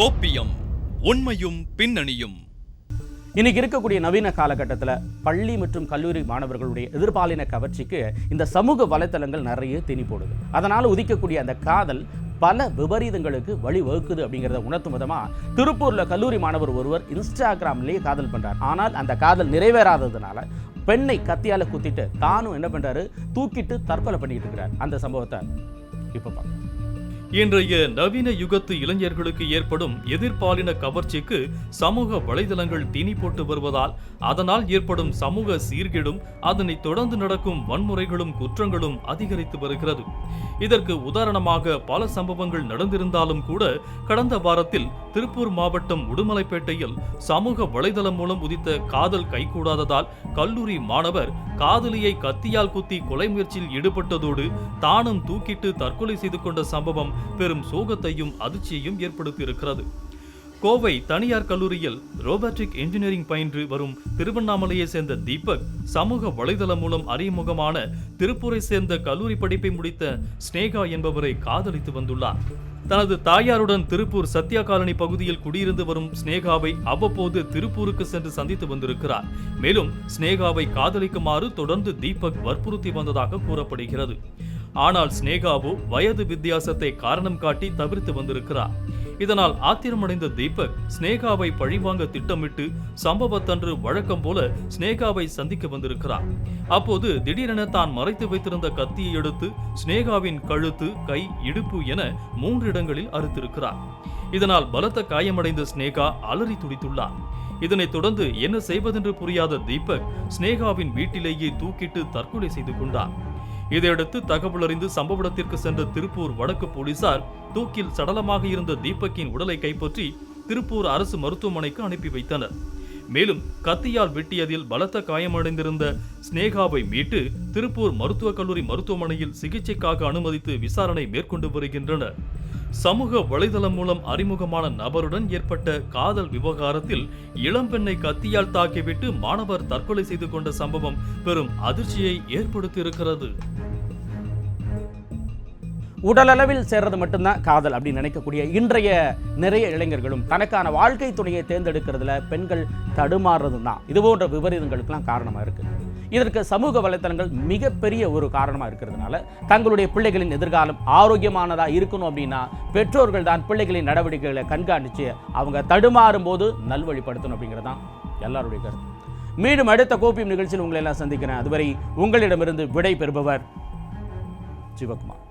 கோப்பியம் உண்மையும் பின்னணியும். இன்னைக்கு இருக்கக்கூடிய நவீன காலகட்டத்தில் பள்ளி மற்றும் கல்லூரி மாணவர்களுடைய எதிர்பாலின கவர்ச்சிக்கு இந்த சமூக வலைத்தளங்கள் நிறைய திணி போடுது. அதனால் உதிக்கக்கூடிய அந்த காதல் பல விபரீதங்களுக்கு வழி வகுக்குது அப்படிங்கிறத உணர்த்தும் விதமாக திருப்பூரில் கல்லூரி மாணவர் ஒருவர் இன்ஸ்டாகிராம்லேயே காதல் பண்ணுறார் ஆனால் அந்த காதல் நிறைவேறாததுனால பெண்ணை கத்தியால் குத்திட்டு தானும் என்ன பண்ணுறாரு தூக்கிட்டு தற்கொலை பண்ணிட்டு இருக்கிறார். அந்த சம்பவத்தை இப்போ பார்க்கலாம். இன்றைய நவீன யுகத்து இளைஞர்களுக்கு ஏற்படும் எதிர்பாலின கவர்ச்சிக்கு சமூக வலைதளங்கள் தீனி போட்டு வருவதால் அதனால் ஏற்படும் சமூக சீர்கேடும் அதனை தொடர்ந்து நடக்கும் வன்முறைகளும் குற்றங்களும் அதிகரித்து வருகிறது. இதற்கு உதாரணமாக பல சம்பவங்கள் நடந்திருந்தாலும் கூட கடந்த வாரத்தில் திருப்பூர் மாவட்டம் உடுமலைப்பேட்டையில் சமூக வலைதளம் மூலம் உதித்த காதல் கைகூடாததால் கல்லூரி மாணவர் காதலியை கத்தியால் குத்தி கொலை முயற்சியில் ஈடுபட்டதோடு தானும் தூக்கிட்டு தற்கொலை செய்து கொண்ட சம்பவம் பெரும் சோகத்தையும் அதிர்ச்சியையும் ஏற்படுத்தியிருக்கிறது. கோவை தனியார் கல்லூரியில் ரோபோட்டிக் இன்ஜினியரிங் பயின்று வரும் திருவண்ணாமலையை சேர்ந்த தீபக் சமூக வலைதளம் மூலம் அறிமுகமான திருப்பூரை சேர்ந்த கல்லூரி படிப்பை முடித்த ஸ்னேகா என்பவரை காதலித்து வந்துள்ளார். தனது தாயாருடன் திருப்பூர் சத்யா காலனி பகுதியில் குடியிருந்து வரும் ஸ்னேகாவை அவ்வப்போது திருப்பூருக்கு சென்று சந்தித்து வந்திருக்கிறார். மேலும் ஸ்னேகாவை காதலிக்குமாறு தொடர்ந்து தீபக் வற்புறுத்தி வந்ததாக கூறப்படுகிறது. ஆனால் ஸ்னேகாவோ வயது வித்தியாசத்தை காரணம் காட்டி தவிர்த்து வந்திருக்கிறார். இதனால் ஆத்திரமடைந்த தீபக் ஸ்னேகாவை பழிவாங்க திட்டமிட்டு சம்பவத்தன்று வழக்கம் போல ஸ்னேகாவை சந்திக்க வந்திருக்கிறார். அப்போது திடீரென தான் மறைத்து வைத்திருந்த கத்தியை எடுத்து ஸ்னேகாவின் கழுத்து கை இடுப்பு என மூன்று இடங்களில் அறுத்திருக்கிறார். இதனால் பலத்த காயமடைந்த ஸ்னேகா அலறி துடித்துள்ளார். இதனைத் தொடர்ந்து என்ன செய்வதென்று புரியாத தீபக் ஸ்னேகாவின் வீட்டிலேயே தூக்கிட்டு தற்கொலை செய்து கொண்டார். இதையடுத்து தகவல் அறிந்து சம்பவ இடத்திற்கு சென்ற திருப்பூர் வடக்கு போலீசார் தூக்கில் சடலமாக இருந்த தீபக்கின் உடலை கைப்பற்றி திருப்பூர் அரசு மருத்துவமனைக்கு அனுப்பி வைத்தனர். மேலும் கத்தியால் வெட்டியதில் பலத்த காயமடைந்திருந்த ஸ்னேகாவை மீட்டு திருப்பூர் மருத்துவக் கல்லூரி மருத்துவமனையில் சிகிச்சைக்காக அனுமதித்து விசாரணை மேற்கொண்டு வருகின்றனர். சமூக வலைதளம் மூலம் அறிமுகமான நபருடன் ஏற்பட்ட காதல் விவகாரத்தில் இளம்பெண்ணை கத்தியால் தாக்கிவிட்டு மாணவர் தற்கொலை செய்து கொண்ட சம்பவம் பெரும் அதிர்ச்சியை ஏற்படுத்தியிருக்கிறது. உடலளவில் சேர்றது மட்டும்தான் காதல் அப்படின்னு நினைக்கக்கூடிய இன்றைய நிறைய இளைஞர்களும் தனக்கான வாழ்க்கை துணையை தேர்ந்தெடுக்கிறதுல பெண்கள் தடுமாறுறது தான் இது போன்ற விபரீதங்களுக்கெல்லாம் காரணமாக இருக்குது இதற்கு சமூக வலைத்தளங்கள் மிகப்பெரிய ஒரு காரணமாக இருக்கிறதுனால தங்களுடைய பிள்ளைகளின் எதிர்காலம் ஆரோக்கியமானதாக இருக்கணும் அப்படின்னா பெற்றோர்கள் தான் பிள்ளைகளின் நடவடிக்கைகளை கண்காணித்து அவங்க தடுமாறும் போது நல்வழிப்படுத்தணும் அப்படிங்கிறது தான் எல்லாருடைய கருத்து. மீண்டும் அடுத்த கோப்பியம் நிகழ்ச்சியில் உங்களை எல்லாம் சந்திக்கிறேன். அதுவரை உங்களிடமிருந்து விடை பெறுபவர் சிவகுமார்.